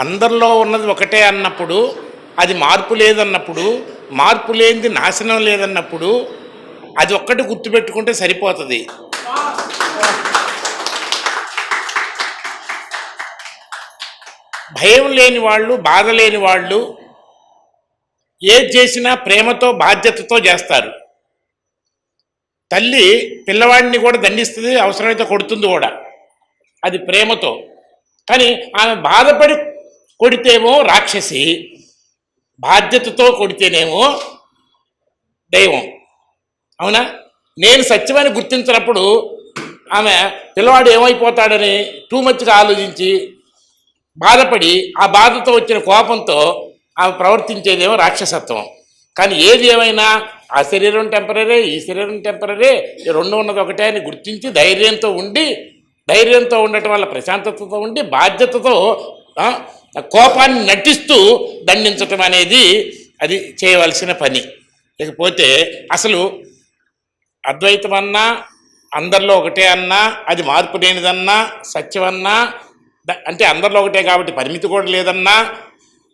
అందరిలో ఉన్నది ఒకటే అన్నప్పుడు అది మార్పు లేదన్నప్పుడు మార్పు లేనిది నాశనం లేదన్నప్పుడు అది ఒక్కటి గుర్తుపెట్టుకుంటే సరిపోతుంది. భయం లేని వాళ్ళు బాధ లేని వాళ్ళు ఏది చేసినా ప్రేమతో బాధ్యతతో చేస్తారు. తల్లి పిల్లవాడిని కూడా దండిస్తుంది అవసరమైతే కొడుతుంది కూడా. అది ప్రేమతో. కానీ ఆమె బాధపడి కొడితేమో రాక్షసి బాధ్యతతో కొడితేనేమో దైవం. అవునా? నేను సత్యమని గుర్తించినప్పుడు ఆమె పిల్లవాడు ఏమైపోతాడని టూ మచ్గా ఆలోచించి బాధపడి ఆ బాధతో వచ్చిన కోపంతో ఆమె ప్రవర్తించేదేమో రాక్షసత్వం. కానీ ఏది ఏమైనా ఆ శరీరం టెంపరీ ఈ శరీరం టెంపరీ ఈ రెండు ఉన్నది ఒకటే అని గుర్తించి ధైర్యంతో ఉండి ధైర్యంతో ఉండటం వల్ల ప్రశాంతతతో ఉండి బాధ్యతతో కోపాన్ని నటిస్తూ దండించటం అనేది అది చేయవలసిన పని. లేకపోతే అసలు అద్వైతం అన్నా అందరిలో ఒకటే అన్నా అది మార్పు లేనిదన్నా సత్యమన్నా అంటే అందరిలో ఒకటే కాబట్టి పరిమితి కూడా లేదన్నా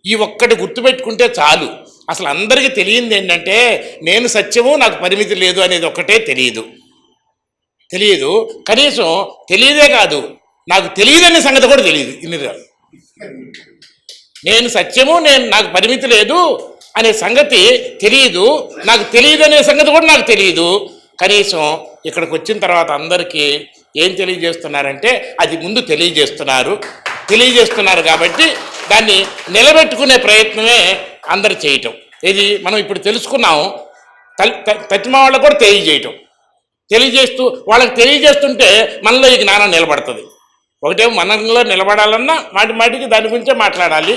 ఈ ఒక్కటి గుర్తుపెట్టుకుంటే చాలు. అసలు అందరికీ తెలియంది ఏంటంటే నేను సత్యము నాకు పరిమితి లేదు అనేది ఒక్కటే తెలియదు. తెలియదు. కనీసం తెలియదే కాదు. నాకు తెలియదనే సంగతి కూడా తెలియదు. ఇన్ని రోజులు. నేను సత్యము నేను నాకు పరిమితి లేదు అనే సంగతి తెలియదు నాకు తెలియదు అనే సంగతి కూడా నాకు తెలియదు కనీసం ఇక్కడికి వచ్చిన తర్వాత అందరికీ ఏం తెలియజేస్తున్నారంటే అది ముందు తెలియజేస్తున్నారు. తెలియజేస్తున్నారు కాబట్టి దాన్ని నిలబెట్టుకునే ప్రయత్నమే అందరు చేయటం. ఇది మనం ఇప్పుడు తెలుసుకున్నాం. తత్మ వాళ్ళకు కూడా తెలియజేయటం. తెలియజేస్తూ వాళ్ళకి తెలియజేస్తుంటే మనలో ఈ జ్ఞానం నిలబడుతుంది. ఒకటే మనలో నిలబడాలన్నా మాటి మాటికి దాని గురించే మాట్లాడాలి.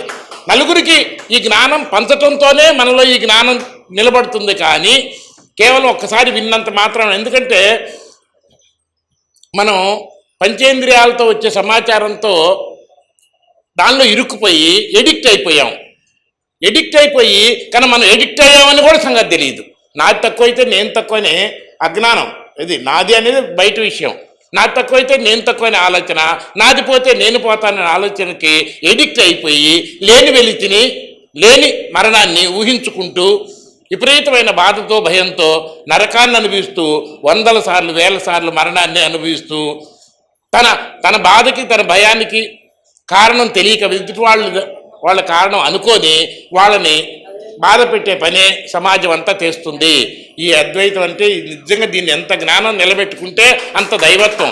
నలుగురికి ఈ జ్ఞానం పంచటంతోనే మనలో ఈ జ్ఞానం నిలబడుతుంది కానీ కేవలం ఒక్కసారి విన్నంత మాత్రం ఎందుకంటే మనం పంచేంద్రియాలతో వచ్చే సమాచారంతో దానిలో ఇరుక్కుపోయి ఎడిక్ట్ అయిపోయాం. ఎడిక్ట్ అయిపోయి కానీ మనం ఎడిక్ట్ అయ్యామని కూడా సంగతి తెలియదు నాది తక్కువ అయితే నేను తక్కువనే అజ్ఞానం. ఇది నాది అనేది బయట విషయం. నాది తక్కువైతే నేను తక్కువైన ఆలోచన నాది పోతే నేను పోతాననే ఆలోచనకి ఎడిక్ట్ అయిపోయి లేని వెలితిని లేని మరణాన్ని ఊహించుకుంటూ విపరీతమైన బాధతో భయంతో నరకాన్ని అనుభవిస్తూ వందల సార్లు వేల సార్లు మరణాన్ని అనుభవిస్తూ తన తన బాధకి తన భయానికి కారణం తెలియక ఎదుటి వాళ్ళు వాళ్ళ కారణం అనుకొని వాళ్ళని బాధ పెట్టే పనే సమాజం అంతా చేస్తుంది ఈ అద్వైతం అంటే నిజంగా దీన్ని ఎంత జ్ఞానం నిలబెట్టుకుంటే అంత దైవత్వం.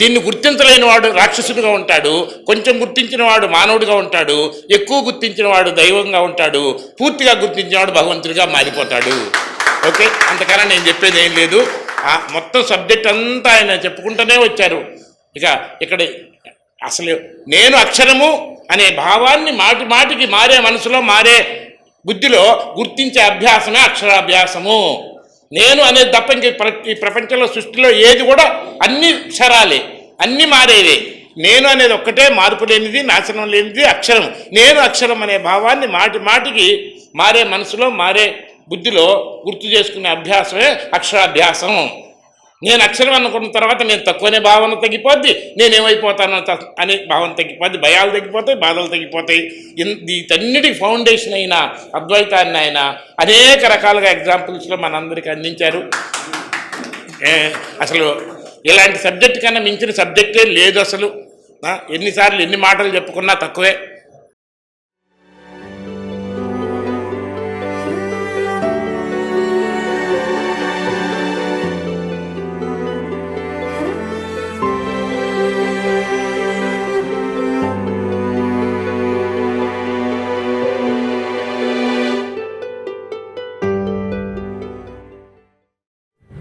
దీన్ని గుర్తించలేని వాడు రాక్షసుడిగా ఉంటాడు కొంచెం గుర్తించిన వాడు మానవుడిగా ఉంటాడు ఎక్కువ గుర్తించిన వాడు దైవంగా ఉంటాడు పూర్తిగా గుర్తించిన వాడు భగవంతుడిగా మారిపోతాడు. ఓకే? అంతకన్నా నేను చెప్పేది ఏం లేదు. ఆ మొత్తం సబ్జెక్ట్ అంతా ఆయన చెప్పుకుంటూనే వచ్చారు. ఇక ఇక్కడ అసలు నేను అక్షరము అనే భావాన్ని మాటి మాటికి మారే మనసులో మారే బుద్ధిలో గుర్తించే అభ్యాసమే అక్షరాభ్యాసము. నేను అనేది తప్ప ఇంక ప్ర- ఈ ప్రపంచంలో సృష్టిలో ఏది కూడా అన్ని క్షరాలే అన్ని మారేవే. నేను అనేది ఒక్కటే మార్పు లేనిది నాశనం లేనిది అక్షరం. నేను అక్షరం అనే భావాన్ని మాటి మాటికి మారే మనసులో మారే బుద్ధిలో గుర్తు చేసుకునే అభ్యాసమే అక్షరాభ్యాసం నేను అక్షరం అనుకున్న తర్వాత నేను తక్కువనే భావన తగ్గిపోద్ది నేనేమైపోతాను త- అనే భావన తగ్గిపోద్ది భయాలు తగ్గిపోతాయి బాధలు తగ్గిపోతాయి. వీటన్నిటి ఫౌండేషన్ అయిన అద్వైతాన్ని ఆయన అనేక రకాలుగా ఎగ్జాంపుల్స్లో మనందరికీ అందించారు. అసలు ఇలాంటి సబ్జెక్ట్ కన్నా మించిన సబ్జెక్టే లేదు అసలు. ఎన్నిసార్లు ఎన్ని మాటలు చెప్పుకున్నా తక్కువే.